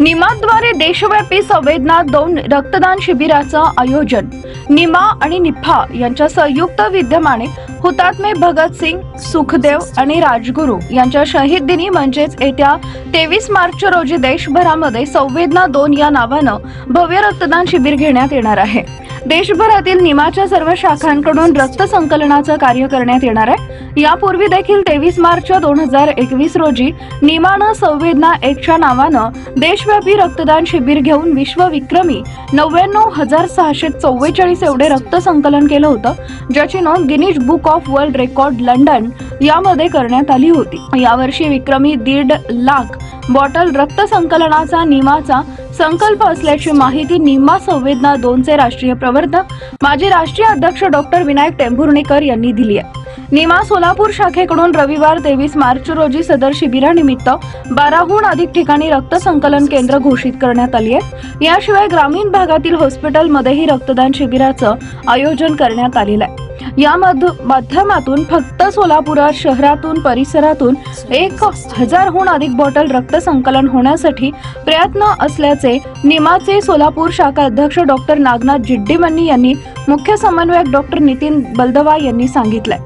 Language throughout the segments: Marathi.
निमाद्वारे देशव्यापी संवेदना दोन रक्तदान शिबिराचं आयोजन. निमा आणि निफा यांच्या संयुक्त विद्यमाने हुतात्मे भगतसिंग सुखदेव आणि राजगुरू यांच्या शहीद दिनी म्हणजेच येत्या तेवीस मार्च रोजी देशभरामध्ये संवेदना दोन या नावानं भव्य रक्तदान शिबिर घेण्यात येणार आहे. देशभरातील निमाच्या सर्व शाखांकडून रक्त संकलनाचं कार्य करण्यात येणार आहे. यापूर्वी देखील तेवीस मार्च दोन हजार एकवीस रोजी निमानं संवेदना एकच्या नावानं देशव्यापी रक्तदान शिबिर घेऊन विश्वविक्रमी नव्याण्णव हजार सहाशे चव्वेचाळीस एवढे रक्त संकलन केलं होतं ज्याची नोंद Guinness book of world record London यामध्ये करण्यात आली होती. यावर्षी विक्रमी दीड लाख बॉटल रक्त संकलनाचा निमाचा संकल्प असल्याची माहिती निमा संवेदना दोनचे राष्ट्रीय प्रवर्तक माजी राष्ट्रीय अध्यक्ष डॉक्टर विनायक टेंभुर्णेकर यांनी दिली आहे. निमा सोलापूर शाखेकडून रविवार तेवीस मार्च रोजी सदर शिबिरानिमित्त बाराहून अधिक ठिकाणी रक्त संकलन केंद्र घोषित करण्यात आली आहे. याशिवाय ग्रामीण भागातील हॉस्पिटलमध्येही रक्तदान शिबिराचं आयोजन करण्यात आलेलं आहे. या माध्यमातून फक्त सोलापुरात शहरातून परिसरातून एक हजारहून अधिक बॉटल रक्त संकलन होण्यासाठी प्रयत्न असल्याचे निमाचे सोलापूर शाखा अध्यक्ष डॉक्टर नागनाथ जिड्डीमन्नी यांनी मुख्य समन्वयक डॉक्टर नितीन बलदवा यांनी सांगितलंय.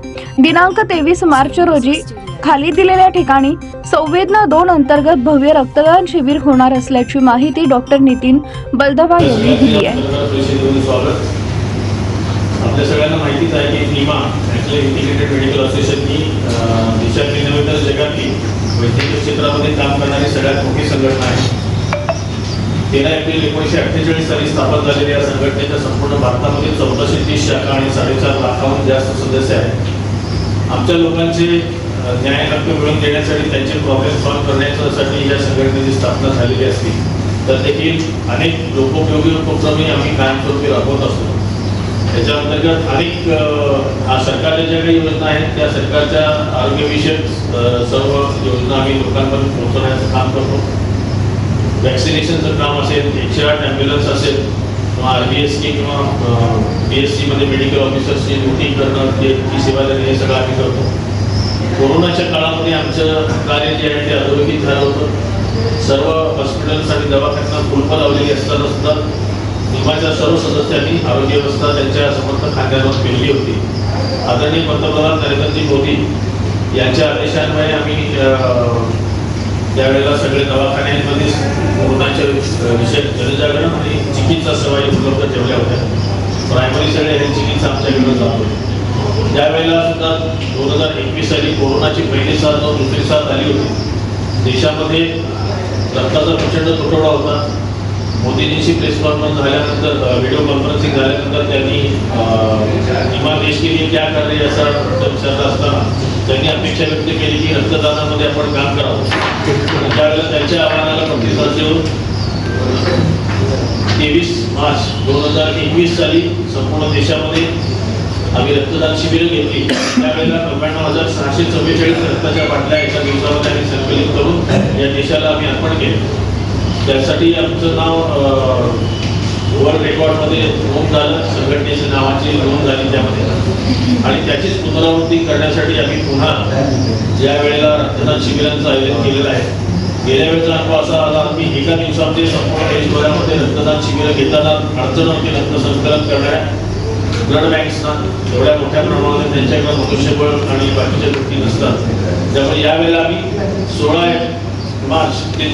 दिनांक तेवीस मार्च रोजी खाली दिलेल्या ठिकाणी संवेदना दोन अंतर्गत भव्य रक्तदान शिबिर होणार असल्याची माहिती डॉक्टर नितीन बलदवा यांनी दिली आहे. आपल्या सगळ्यांना माहितीच आहे की NIMA national integrated medical association ही अं, देशातली नव्हे तर जगातली वैद्यकीय क्षेत्रामध्ये काम करणारी सगळ्यात मोठी संघटना आहे. तेरा एप्रिल एकोणीसशे अठ्ठेचाळीस साली स्थापन झालेल्या या संघटनेच्या संपूर्ण भारतामध्ये चौदाशे तीस शाखा आणि साडेचार लाखाहून जास्त सदस्य आहेत. आमच्या लोकांचे न्याय हक्क मिळवून देण्यासाठी त्यांचे प्रॉब्लेम सॉल्व्ह करण्यासाठी या संघटनेची स्थापना झालेली असली तर देखील अनेक लोकोपयोगी उपक्रमही आम्ही कायमस्वरूपी राबवत असतो. त्याच्या अंतर्गत अनेक सरकारच्या ज्या काही योजना आहेत त्या सरकारच्या आरोग्यविषयक सर्व योजना आम्ही लोकांपर्यंत पोहोचवण्याचं काम करतो. व्हॅक्सिनेशनचं काम असेल एकशे आठ ॲम्ब्युलन्स असेल बी एस सी किंवा बी एस सीमध्ये मेडिकल ऑफिसर्सची ड्युटी करणं ते ती सेवा देणं हे सगळं आम्ही करतो. कोरोनाच्या काळामध्ये आमचं कार्य जे आहे ते अधोरेखित झालं होतं. सर्व हॉस्पिटल्स आणि दवाखान्यांना कुलपं लावलेली असताना सुद्धा निमाच्या सर्व सदस्यांनी आरोग्य व्यवस्था त्यांच्या समर्थ खात्यावर केलेली होती. आदरणीय पंतप्रधान नरेंद्रजी मोदी यांच्या आदेशान्वये आम्ही त्यावेळेला सगळे दवाखान्यांमध्ये कोरोनाच्या विषय जनजागरण आणि चिकित्सा सेवा उपलब्ध ठेवल्या होत्या. प्रायमरी सगळे हे चिकित्सा आमच्याकडे जात होते त्यावेळेला सुद्धा दोन हजार एकवीस साली कोरोनाची पहिली साथ व दुसरी साथ आली होती देशामध्ये रक्ताचा प्रचंड तुटवडा होता. मोदीजींशी प्रेस कॉन्फरन्स झाल्यानंतर व्हिडिओ कॉन्फरन्सिंग झाल्यानंतर त्यांनी अं, देश क्या कर रहे असा प्रश्न विचारला असताना त्यांनी अपेक्षा व्यक्त केली की रक्तदानामध्ये आपण काम करावं. आणि त्यावेळेला त्यांच्या आव्हानाला प्रतिसाद देऊन तेवीस मार्च दोन हजार एकवीस साली संपूर्ण देशामध्ये आम्ही रक्तदान शिबिरं घेतली. त्यावेळेला नव्याण्णव हजार सहाशे चव्वेचाळीस रक्ताच्या बाटल्या एका दिवसामध्ये आम्ही संकलित करून या देशाला आम्ही अर्पण केलं. त्यासाठी आमचं नाव वर्ल्ड रेकॉर्डमध्ये नोंद झालं. संघटनेच्या नावाची नोंद झाली त्यामध्ये. आणि त्याचीच पुनरावृत्ती करण्यासाठी आम्ही पुन्हा ज्या वेळेला रक्तदान शिबिरांचं आयोजन केलेलं आहे गेल्या वेळेचा अनुभव असा आला आम्ही एका दिवसामध्ये संपूर्ण देशभरामध्ये रक्तदान शिबिरं घेताना अडचण होती रक्त संकलन करणाऱ्या ब्लड बँक्सना एवढ्या मोठ्या प्रमाणामध्ये त्यांच्याकडे मनुष्यबळ आणि बाकीच्या गोष्टी नसतात. त्यामुळे यावेळेला आम्ही सोळा मार्च ते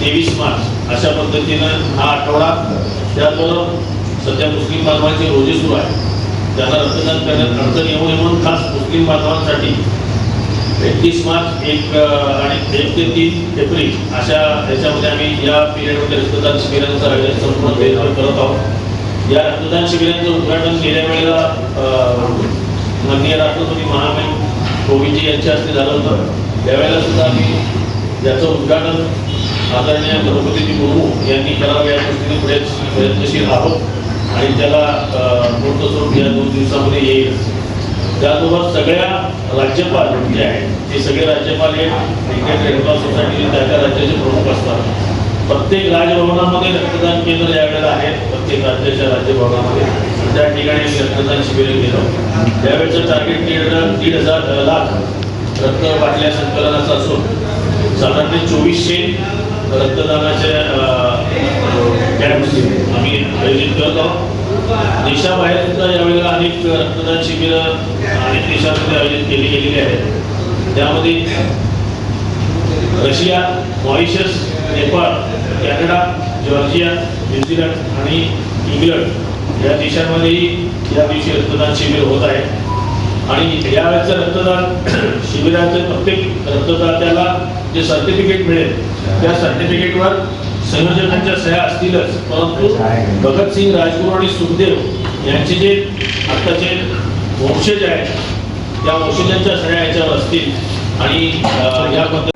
तेवीस मार्च अशा पद्धतीनं हा आठवडा त्याचबरोबर सध्या मुस्लिम बांधवांचे रोजे सुरू आहे. त्यांना रक्तदान करण्यात अडचण येऊ नये म्हणून खास मुस्लिम बांधवांसाठी एकतीस मार्च एक आणि एक ते तीन एप्रिल अशा ह्याच्यामध्ये आम्ही या पिरियडमध्ये रक्तदान शिबिरांचं आयोजन संपूर्ण देशभर करत आहोत. या रक्तदान शिबिरांचं उद्घाटन गेल्या वेळेला माननीय राष्ट्रपती महामहिम कोविंदजी यांच्या हस्ते झालं होतं. त्यावेळेला सुद्धा आम्ही याचं उद्घाटन आदरणीय द्रौपदीजी मुर्मू यांनी करावं या दृष्टीने पुढे प्रयत्नशील आहोत आणि त्याला अं, स्वरूप या दोन दिवसामध्ये येईल. त्याबरोबर सगळ्या राज्यपाल जे आहेत ते सगळे राज्यपाल हे क्रिकेट रेड सोसायटीचे त्या त्या राज्याचे प्रमुख असतात. प्रत्येक राजभवनामध्ये रक्तदान केंद्र यावेळेला आहेत प्रत्येक राज्याच्या राज्यभवनामध्ये त्या ठिकाणी रक्तदान शिबिर केलं. त्यावेळेचं टार्गेट दीड दीड हजार लाख रक्त बाटल्या संकलनाचं असून साधारण चोवीसशे रक्तदानाच्या आम्ही आयोजित करत आहोत. देशाबाहेर सुद्धा यावेळेला अनेक रक्तदान शिबिरं अनेक देशांमध्ये आयोजित केली गेलेली आहेत. त्यामध्ये Russia Mauritius Nepal Canada Georgia New Zealand आणि इंग्लंड या देशांमध्येही या दिवशी रक्तदान शिबिर होत आहे. आणि यावेळेचं रक्तदान शिबिराचं प्रत्येक रक्तदात्याला जे सर्टिफिकेट मिळेल त्या सर्टिफिकेटवर संयोजकांच्या सह्या असतीलच. परंतु भगतसिंग राजगुरू आणि सुखदेव यांचे जे आत्ताचे वंशज आहेत त्या वंशजांच्या सह्या याच्यावर असतील. आणि याबद्दल